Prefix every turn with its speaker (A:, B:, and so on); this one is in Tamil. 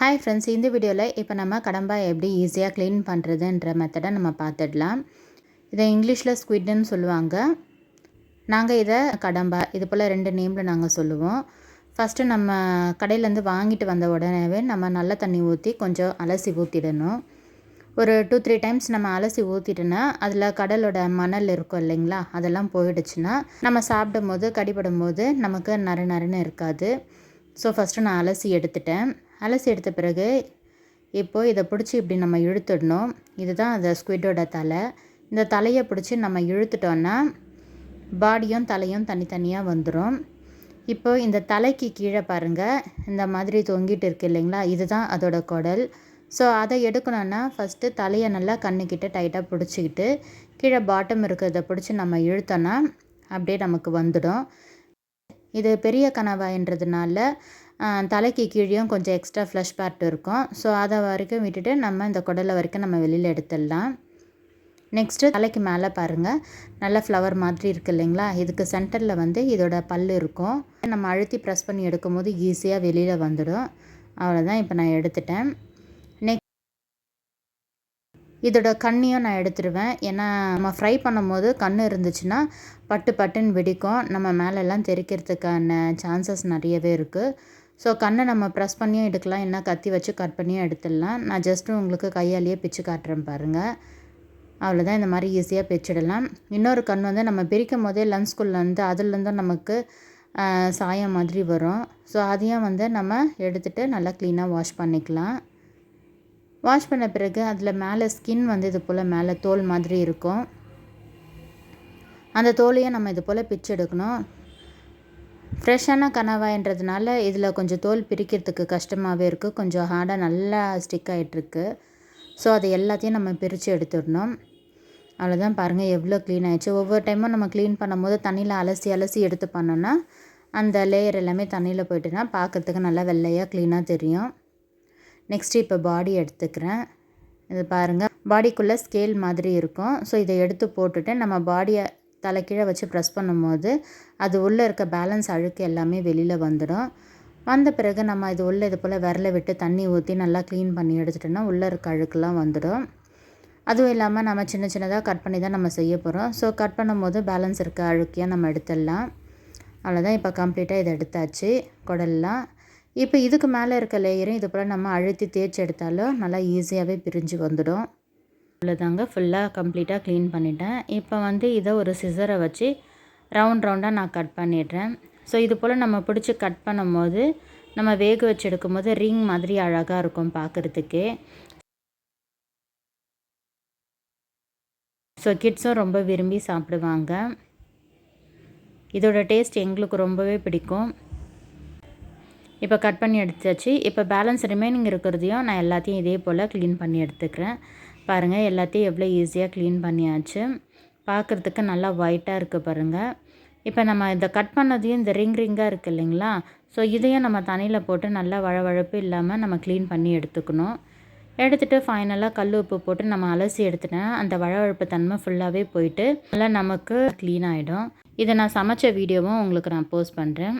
A: ஹாய் ஃப்ரெண்ட்ஸ் இந்த வீடியோவில் இப்போ நம்ம கடம்பாய் எப்படி ஈஸியாக க்ளீன் பண்ணுறதுன்ற மெத்தடை நம்ம பார்த்துடலாம் இதை இங்கிலீஷில் ஸ்குவிட்னு சொல்லுவாங்க. நாங்கள் இதை கடம்பா இது போல் ரெண்டு நேமில் நாங்கள் சொல்லுவோம். ஃபஸ்ட்டு நம்ம கடையிலேருந்து வாங்கிட்டு வந்த உடனேவே நம்ம நல்ல தண்ணி ஊற்றி கொஞ்சம் அலசி ஊற்றிடணும் ஒரு டூ த்ரீ டைம்ஸ் நம்ம அலசி ஊற்றிட்டோன்னா அதில் கடலோட மணல் இருக்கும் இல்லைங்களா அதெல்லாம் போயிடுச்சுன்னா நம்ம சாப்பிடும் போது கடிபடும் போது நமக்கு நறு நறுன்னு இருக்காது. ஸோ ஃபஸ்ட்டு நான் அலசி எடுத்துட்டேன். அலசி எடுத்த பிறகு இப்போது இதை பிடிச்சி இப்படி நம்ம இழுத்துடணும். இதுதான் அந்த ஸ்குவிட்டோட தலை. இந்த தலையை பிடிச்சி நம்ம இழுத்துட்டோன்னா பாடியும் தலையும் தனித்தனியாக வந்துடும் இப்போ இந்த தலைக்கு கீழே பாருங்கள் இந்த மாதிரி தொங்கிட்டு இருக்கு இல்லைங்களா? இதுதான் அதோட குடல். ஸோ அதை எடுக்கணுன்னா ஃபஸ்ட்டு தலையை நல்லா கண்ணுக்கிட்ட டைட்டாக பிடிச்சிக்கிட்டு கீழே பாட்டம் இருக்கிறத பிடிச்சி நம்ம இழுத்தோன்னா அப்படியே நமக்கு வந்துடும். இது பெரிய கனவாயின்றதுனால தலைக்கு கீழேயும் கொஞ்சம் எக்ஸ்ட்ரா ஃப்ளஷ் பார்ட் இருக்கும். ஸோ அதை வரைக்கும் விட்டுட்டு நம்ம இந்த குடலை வரைக்கும் நம்ம வெளியில் எடுத்துடலாம். நெக்ஸ்ட்டு தலைக்கு மேலே பாருங்கள் நல்ல ஃப்ளவர் மாதிரி இருக்குது இல்லைங்களா? இதுக்கு சென்டரில் வந்து இதோட பல் இருக்கும். நம்ம அழுத்தி ப்ரெஸ் பண்ணி எடுக்கும் போது ஈஸியாக வெளியில் வந்துடும். அவ்வளோதான் இப்போ நான் எடுத்துட்டேன். இதோட கண்ணியும் நான் எடுத்துருவேன். ஏன்னா நம்ம ஃப்ரை பண்ணும்போது கண் இருந்துச்சுன்னா பட்டு பட்டுன்னு வெடிக்கும். நம்ம மேலெல்லாம் தெரிக்கிறதுக்கான சான்சஸ் நிறையவே இருக்குது ஸோ கண்ணை நம்ம ப்ரெஸ் பண்ணியும் எடுக்கலாம். என்ன கத்தி வச்சு கட் பண்ணியும் எடுத்துடலாம். நான் ஜஸ்ட்டு உங்களுக்கு கையாலேயே பிச்சு காட்டுறேன் பாருங்கள் அவ்வளோதான் இந்த மாதிரி ஈஸியாக பிச்சிடலாம். இன்னொரு கண் வந்து நம்ம பிரிக்கும் போதே லன்ஸ்குள்ளேருந்து அதுலேருந்தும் நமக்கு சாயம் மாதிரி வரும். ஸோ அதையும் வந்து நம்ம எடுத்துகிட்டு நல்லா க்ளீனாக வாஷ் பண்ணிக்கலாம். வாஷ் பண்ண பிறகு அதில் மேலே ஸ்கின் வந்து இது போல் மேலே தோல் மாதிரி இருக்கும். அந்த தோலையும் நம்ம இது போல் பிச்சு எடுக்கணும். ஃப்ரெஷ்ஷான கனவாயின்றதுனால இதில் கொஞ்சம் தோல் பிரிக்கிறதுக்கு கஷ்டமாகவே இருக்குது கொஞ்சம் ஹார்டாக நல்லா ஸ்டிக் ஆகிட்டுருக்கு ஸோ அதை எல்லாத்தையும் நம்ம பிரித்து எடுத்துடணும். அவ்வளோதான் பாருங்கள் எவ்வளோ க்ளீன் ஆகிடுச்சு ஒவ்வொரு டைமும் நம்ம க்ளீன் பண்ணும்போது தண்ணியில் அலசி அலசி எடுத்து பண்ணோன்னா அந்த லேயர் எல்லாமே தண்ணியில் போயிட்டுனா பார்க்குறதுக்கு நல்லா வெள்ளையாக க்ளீனாக தெரியும். நெக்ஸ்ட்டு இப்போ பாடி எடுத்துக்கிறேன். இது பாருங்கள் பாடிக்குள்ளே ஸ்கேல் மாதிரி இருக்கும். ஸோ இதை எடுத்து போட்டுட்டு நம்ம பாடியை தலைக்கீழே வச்சு ப்ரெஸ் பண்ணும்போது அது உள்ளே இருக்க பேலன்ஸ் அழுக்கு எல்லாமே வெளியில் வந்துடும். வந்த பிறகு நம்ம இது உள்ளே இது போல் விரல விட்டு தண்ணி ஊற்றி நல்லா க்ளீன் பண்ணி எடுத்துட்டோன்னா உள்ளே இருக்க அழுக்கெல்லாம் வந்துடும். அதுவும் இல்லாமல் நம்ம சின்ன சின்னதாக கட் பண்ணி தான் நம்ம செய்ய போகிறோம் ஸோ கட் பண்ணும்போது பேலன்ஸ் இருக்க அழுக்கியாக நம்ம எடுத்துடலாம். அவ்வளோதான் இப்போ கம்ப்ளீட்டாக இதை எடுத்தாச்சு. குடல்லாம். இப்போ இதுக்கு மேலே இருக்க லேயரும் இது போல் நம்ம அழுத்தி தேய்ச்சி எடுத்தாலும் நல்லா ஈஸியாகவே பிரிஞ்சு வந்துடும். அவ்வளோதாங்க. ஃபுல்லாக கம்ப்ளீட்டாக க்ளீன் பண்ணிட்டேன். இப்போ வந்து இதை ஒரு சிசரை வச்சு ரவுண்ட் ரவுண்டாக நான் கட் பண்ணிடுறேன். ஸோ இது போல் நம்ம பிடிச்சி கட் பண்ணும்போது நம்ம வேக வச்சு எடுக்கும்போது ரிங் மாதிரி அழகாக இருக்கும் பார்க்குறதுக்கே. ஸோ கிட்ஸும் ரொம்ப விரும்பி சாப்பிடுவாங்க. இதோட டேஸ்ட் எங்களுக்கு ரொம்பவே பிடிக்கும். இப்போ கட் பண்ணி எடுத்தாச்சு. இப்போ பேலன்ஸ் ரிமைனிங் இருக்கிறதையும் நான் எல்லாத்தையும் இதே போல் க்ளீன் பண்ணி எடுத்துக்கிறேன். பாருங்கள் எல்லாத்தையும் எவ்வளோ ஈஸியாக க்ளீன் பண்ணியாச்சு. பார்க்குறதுக்கு நல்லா ஒயிட்டாக இருக்குது பாருங்கள் இப்போ நம்ம இதை கட் பண்ணதையும் இந்த ரிங் ரிங்காக இருக்குது இல்லைங்களா? ஸோ இதையும் நம்ம தண்ணியில் போட்டு நல்லா வழவழப்பு இல்லாமல் நம்ம க்ளீன் பண்ணி எடுத்துக்கணும். எடுத்துகிட்டு ஃபைனலாக கல் உப்பு போட்டு நம்ம அலசி எடுத்துட்டேன். அந்த வழவழப்பு தன்மை ஃபுல்லாகவே போயிட்டு நல்லா நமக்கு க்ளீன் ஆகிடும் இதை நான் சமைச்ச வீடியோவும் உங்களுக்கு நான் போஸ்ட் பண்ணுறேன்